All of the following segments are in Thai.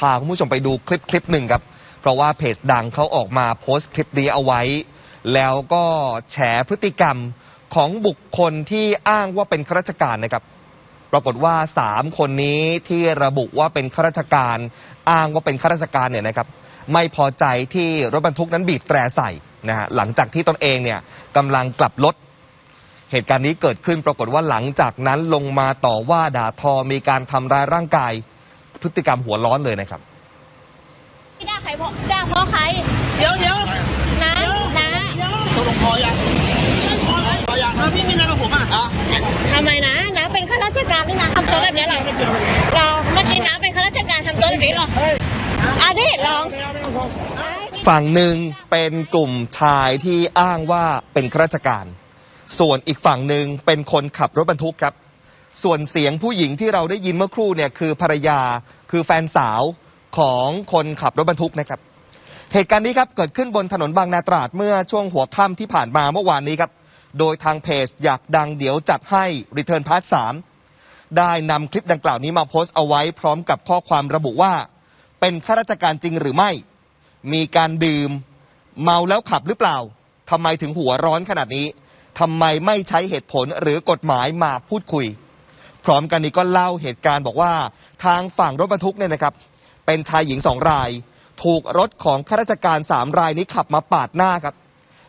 พาคุณผู้ชมไปดูคลิปคลิปหนึ่งครับ เพราะว่าเพจดังเขาออกมาโพสต์คลิปนี้เอาไว้ แล้วก็แฉพฤติกรรมของบุคคลที่อ้างว่าเป็นข้าราชการนะครับ ปรากฏว่า 3 คนนี้ที่ระบุว่าเป็นข้าราชการ อ้างว่าเป็นข้าราชการเนี่ยนะครับ ไม่พอใจที่รถบรรทุกนั้นบีบแตรใส่นะฮะหลังจากที่ตนเองเนี่ยกำลังกลับรถเหตุการณ์นี้เกิดขึ้นปรากฏว่าหลังจากนั้นลงมาต่อว่าด่าทอมีการทำร้ายร่างกาย พฤติกรรมหัวร้อนเลยนะครับไม่ด่าใครเพราะด่าเพราะใครเดี๋ยวเดี๋ยวนะนะตกลงพอยังพอยังอะพี่มีอะไรกับผมอะอะทำไมนะนะเป็นข้าราชการนี่นะทำตัวแบบนี้เหรอเราเมื่อกี้นะเป็นข้าราชการทำตัวแบบนี้เหรออะดิลองฝั่งหนึ่งเป็นกลุ่มชายที่อ้างว่าเป็นข้าราชการ ส่วนอีกฝั่งหนึ่งเป็นคนขับรถบรรทุกครับ ส่วนเสียงผู้หญิงที่เราได้ยินเมื่อครู่เนี่ยคือภรรยาคือแฟนสาวของคนขับรถบรรทุกนะครับ เหตุการณ์นี้ครับเกิดขึ้นบนถนนบางนาตราดเมื่อช่วงหัวค่ำที่ผ่านมาเมื่อวานนี้ครับ โดยทางเพจอยากดังเดี๋ยวจัดให้ Return Part 3ได้นำคลิปดังกล่าวนี้มาโพสต์เอาไว้พร้อมกับข้อความระบุว่า เป็นข้าราชการจริงหรือไม่ มีการดื่ม เมาแล้วขับหรือเปล่าทำไมถึงหัวร้อนขนาดนี้ทำไมไม่ใช้เหตุผลหรือกฎหมายมาพูดคุย พร้อมกันนี้ก็เล่าเหตุการณ์บอกว่าทางฝั่งรถบรรทุกเนี่ยนะครับ เป็นชายหญิงสองราย ถูกรถของข้าราชการสามรายนี้ขับมาปาดหน้าครับ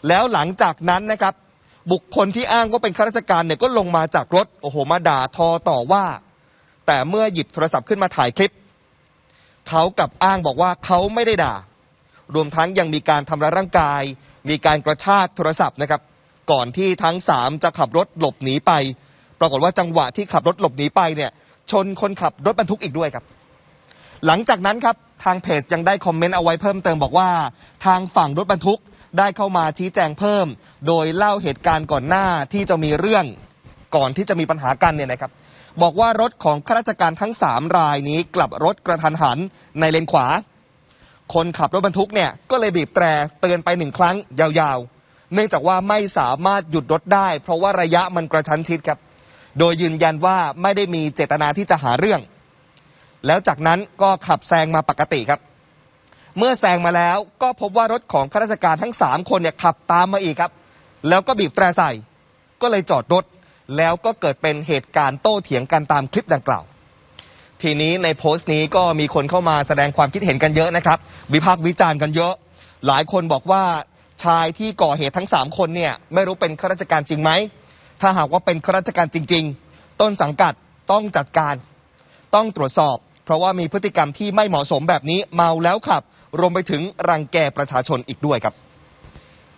แล้วหลังจากนั้นนะครับ บุคคลที่อ้างว่าเป็นข้าราชการเนี่ยก็ลงมาจากรถโอ้โหมาด่าทอต่อว่า แต่เมื่อหยิบโทรศัพท์ขึ้นมาถ่ายคลิปเขากับอ้างบอกว่าเขาไม่ได้ด่า รวมทั้งยังมีการทำร้ายร่างกาย มีการกระชากโทรศัพท์นะครับ ก่อนที่ทั้งสามจะขับรถหลบหนีไป ปรากฏว่าจังหวะที่ขับรถหลบหนีไปเนี่ยชนคนขับรถบรรทุกอีกด้วยครับ หลังจากนั้นครับทางเพจยังได้คอมเมนต์เอาไว้เพิ่มเติมบอกว่า ทางฝั่งรถบรรทุกได้เข้ามาชี้แจงเพิ่ม โดยเล่าเหตุการณ์ก่อนหน้าที่จะมีเรื่องก่อนที่จะมีปัญหากันเนี่ยนะครับ บอกว่ารถของข้าราชการทั้ง 3 รายนี้กลับรถกระทันหันในเลนขวา คนขับรถบรรทุกเนี่ยก็เลยบีบแตรเตือนไปหนึ่งครั้งยาวๆ เนื่องจากว่าไม่สามารถหยุดรถได้ เพราะว่าระยะมันกระชั้นชิดครับ โดยยืนยันว่าไม่ได้มีเจตนาที่จะหาเรื่อง แล้วจากนั้นก็ขับแซงมาปกติครับ เมื่อแซงมาแล้วก็พบว่ารถของข้าราชการทั้ง 3 คนเนี่ยขับตามมาอีกครับ แล้วก็บีบแตรใส่ ก็เลยจอดรถ แล้วก็เกิดเป็นเหตุการณ์โต้เถียงกันตามคลิปดังกล่าว ทีนี้ในโพสต์นี้ก็มีคนเข้ามาแสดงความคิดเห็นกันเยอะนะครับ วิพากษ์วิจารณ์กันเยอะ หลายคนบอกว่าชายที่ก่อเหตุทั้ง 3 คนเนี่ยไม่รู้เป็นข้าราชการจริงไหม ถ้าหากว่าเป็นข้าราชการจริง ๆ ต้นสังกัดต้องจัดการ ต้องตรวจสอบ เพราะว่ามีพฤติกรรมที่ไม่เหมาะสมแบบนี้เมาแล้วขับ รวมไปถึงรังแกประชาชนอีกด้วยครับ